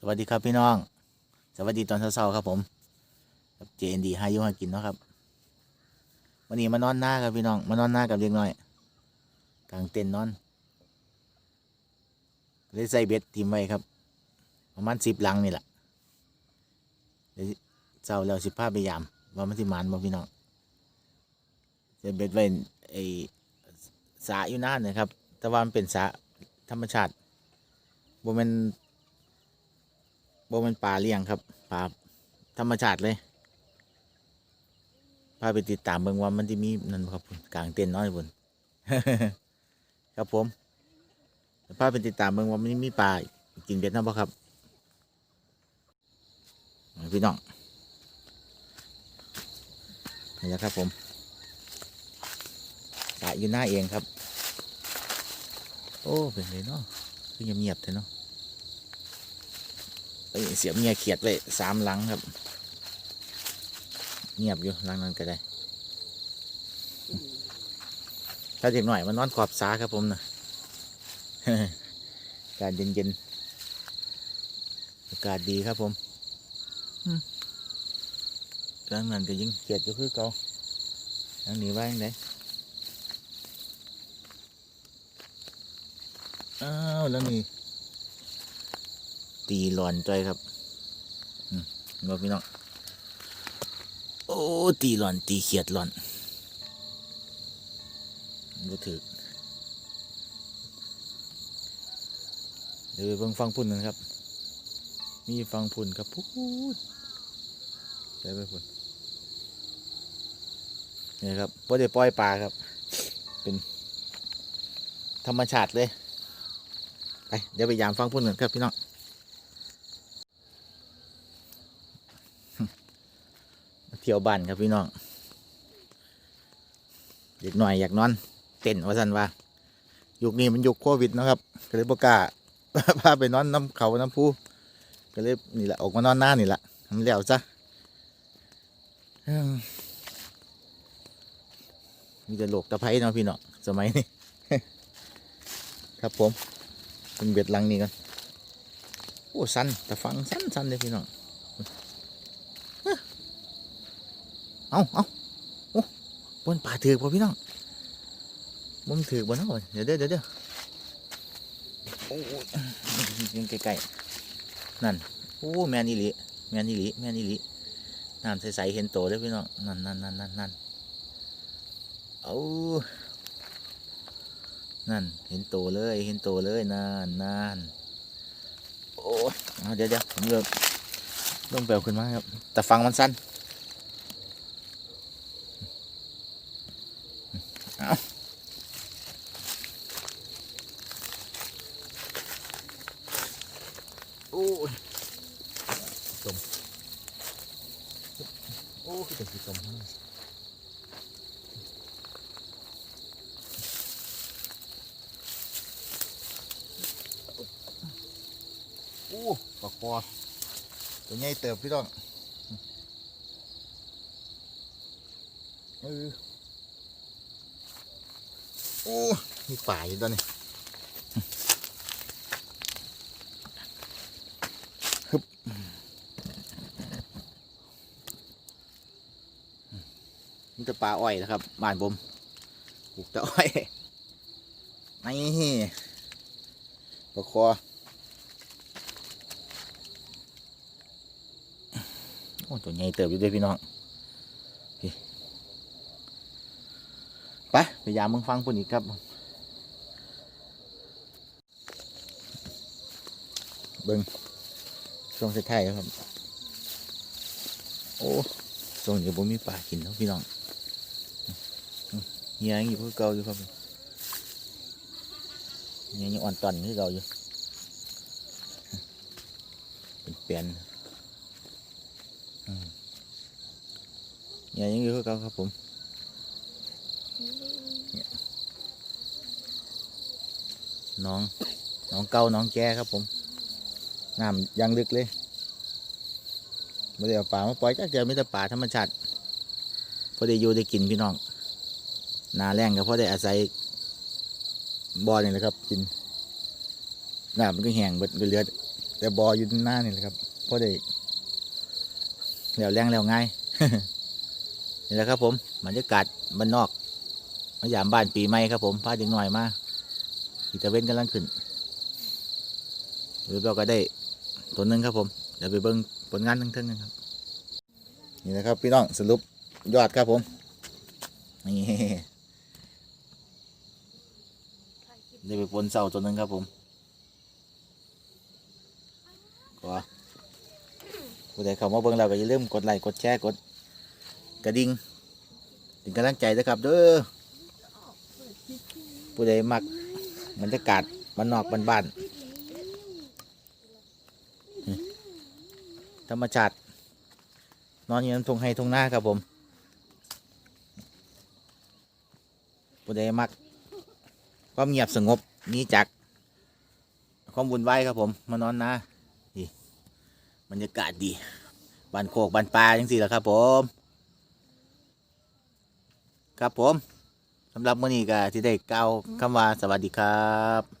สวัสดีครับพี่น้อง สวัสดีตอนเช้าๆครับผมเจนดีให้ยุ่งให้กินเนาะครับวันนี้มานอนหน้าครับพี่น้องมานอนหน้ากับเล็กน้อยกลางเต็นท์นอนเลยใส่เบ็ดทิมไว้ครับ ประมาณสิบลังนี่แหละเช้าแล้วสิบผ้าไปยามว่ามันสิหมานบ่พี่น้องใส่เบ็ดไว้ไอ้สาอยู่นานนะครับ แต่ว่ามันเป็นสาธรรมชาติบ่แมัน บ่แมันป่าเลี้ยงครับป่าธรรมชาติเลยพาไปติดตามเบิ่งว่ามันที่มีนั่นครับกลางเต็นท์น้อยบนครับผมพาไปติดตามเบิ่งว่ามันมีปลากินเบ็ดนะบ่ครับพี่น้องนี่แหละครับผมสาอยู่หน้าเองครับ โอ้เป็นไงเนาะคือเงียบๆเถอะเนาะ เอ้ยเสียบเมียเขียดไว้สามหลังครับ เงียบอยู่หลังนั้นก็ได้ ถ้าเด็กหน่อยมันนอนขอบสาครับผมนะกาศเย็นๆอากาศดีครับผมหลังนั้นก็ยิงเขียดอยู่คือเก่าหลังนี้ว่าอย่างไรอ้าวหลังนี้ ตีหลอนจ้อยครับอืมบอกพี่น้อง โอ้ ตีหลอน ตีเขียดหลอนบ่ถือเดี๋ยวเบิ่งฟังพุ่นกันครับ มีฟังพุ่นครับพูดใช่ไปพุ่นนี่ครับพ่ได้ปล่อยปลาครับ เป็น ธรรมชาติเลย ไป เดี๋ยวไปยามฟังพุ่นกันครับพี่น้อง มาเที่ยวบ้านครับพี่น้องเด็กหน่อยอยากนอน เต้นว่าสันว่ายุคนี้มันยุคโควิดนะครับก็เลยประกล้าพาไปนอนน้ำเขาน้ำพูก็เลยนี่แหละออกมานอนหน้านี่แหละทำแล้วซะมีแต่โลกตะไคร้เนาะพี่น้องสมัยนี้ครับผมเป็นเบ็ดลังนี้กันโอ้สันแต่ฟังสันสันเลยพี่น้อง เอาเอาโอ้บนป่าถือกป่ะพี่น้องบนถือบนน้องเดี๋ยวเดี๋ยวเดี๋ยวเดี๋ยวโอ้ยยังใกลๆนั่นโอ้แมนอีหลีแมนอีหลีแมนอีหลีน้ำใสๆเห็นโตเลยพี่น้องนั่นนั่นนั่นนั่นนั่นเอานั่นเห็นโตเลยเห็นโตเลยนั่นนั่นโอ้ยเอาเดี๋ยวเดี๋ยวผมเริ่มต้องแปลขึ้นมาครับแต่ฟังมันสั้น โอ้ยจมโอ้คือจะสิจมโอ้ปากคอตัวใหญ่เติบพี่ต้องเออ อ้มีป่าอยู่ตอนนี้มันจะปลาอ้อยนะครับบ้านผมปลูกแต่อ้อยนี่ปลาคอโอ้ตัวใหญ่เติบอยู่ด้วยพี่น้องพี่ ไปไปยามมึงฟังปุ่นอีกครับ เบิ้งช่วงสุดท้ายครับ โอ้ตรงนี้ผมมีปลากินแล้วพี่น้องเฮียยังอยู่คือเก่าอยู่ครับเฮียยังอ่อนตอนคือเกาอยู่เป็นเปลี่ยนเฮียยังอยู่คือเก่าครับผม น้องน้องเก่าน้องแก่ครับผมน้ำยังลึกเลยไม่ได้เอาปลามาปล่อยจักเดียวมีแต่ป่าธรรมชาติพอได้อยู่ได้กินพี่น้องนาแรงก็พอได้อาศัยบ่อนี่แหละครับ กินน้ำมันก็แห้งเบิดเหลือแต่บออยู่หน้านี่แหละครับเพราะได้แล้วแรงแล้วง่ายนี่แหละครับผมบรรยากาศบ้านนอกมายามบ้านปีใหม่ครับผมพาเด็กหน่อยมา ตะเว้นกำลังขึ้นหรือเราก็ได้ตัวหนึงครับผม เดี๋ยวไปเบิ่งผลงานทั้งๆกันครับ นี่นะครับพี่น้องสรุปยอดครับผมนี่ได้ไปปนเสาตัวหนึ่งครับผมก็ผู้ใดเข้ามาเบิ่งเราก็อย่าลืมกดไลค์กดแชร์กดกระดิ่งเป็นกำลังใจนะครับเด้อผู้ใดมัก บรรยากาศบ้านนอกบ้านบ้านธรรมชาตินอนอยู่น้ำทงไฮทงหน้าครับผมผู้ใดมักความเงียบสงบนี้จากความวุ่นวายครับผม มานอนนะนี่บรรยากาศดีบ้านโคกบ้านปลาจังสี่แหละครับผม ครับผม สำหรับมื้อนี้ก็ที่ได้กล่าวคำว่าสวัสดีครับ